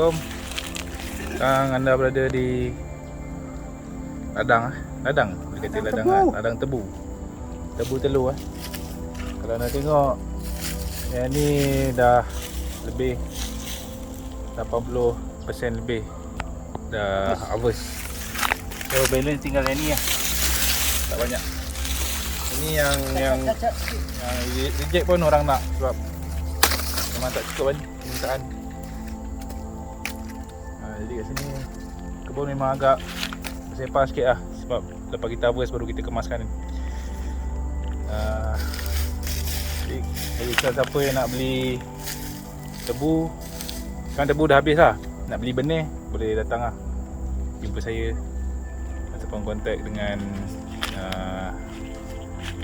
Assalamualaikum. Sekarang anda berada di ladang ah. Ladang, kata Ladang ladang tebu. ah. Ladang tebu. Tebu telur ah. Kalau nak tengok yang ni dah lebih 80% lebih dah harvest. So balance tinggal yang ni lah. Tak banyak. Ini yang yang Cacat sikit. yang re- reject pun orang nak sebab memang tak cukup kan permintaan. Jadi kat sini. Kebun memang agak sepah sikit lah sebab lepas kita harvest baru kita kemaskan. Uh, jadi bagi siapa yang nak beli tebu Sekarang tebu dah habis lah. Nak beli benih boleh datang lah. Jumpa saya Ataupun kontak dengan uh,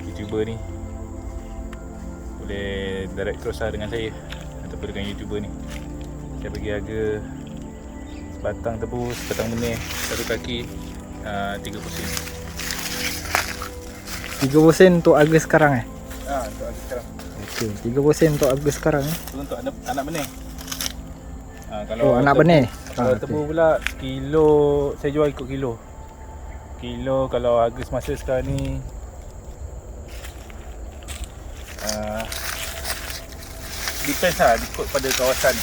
YouTuber ni. Boleh direct cross lah dengan saya Ataupun dengan YouTuber ni. Saya bagi harga Sebatang tebu, sebatang benih Satu kaki uh, 30 sen 30 sen untuk harga sekarang eh. Ah, untuk harga sekarang Okey, 30 sen untuk harga sekarang eh. Itu untuk anak, anak benih Ah, kalau Oh, anak tebu- benih. Kalau Ah, tebu pula kilo saya jual ikut kilo. Kilo kalau harga semasa sekarang ni uh, depends lah ikut pada kawasan.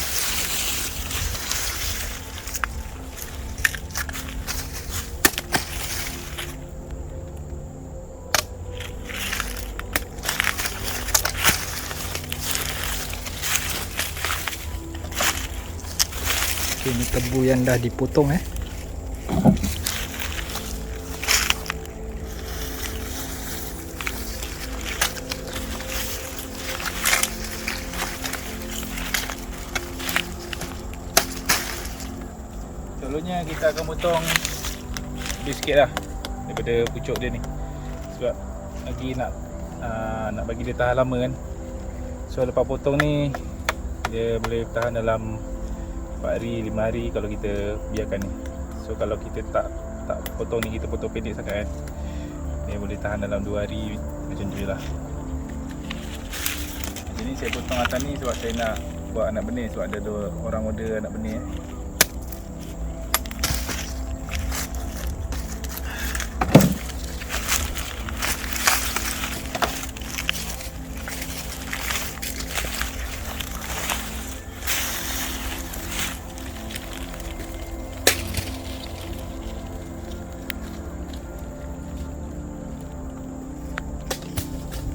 Okey, ni tebu yang dah dipotong eh. Selalunya kita akan potong lebih sikit lah daripada pucuk dia ni. Sebab lagi nak uh, nak bagi dia tahan lama kan. So lepas potong ni dia boleh tahan dalam 4 hari, 5 hari kalau kita biarkan ni. So kalau kita tak tak potong ni kita potong pendek sangat kan. Dia boleh tahan dalam 2 hari macam tu lah. Jadi saya potong atas ni sebab saya nak buat anak benih sebab ada dua orang order anak benih. eh.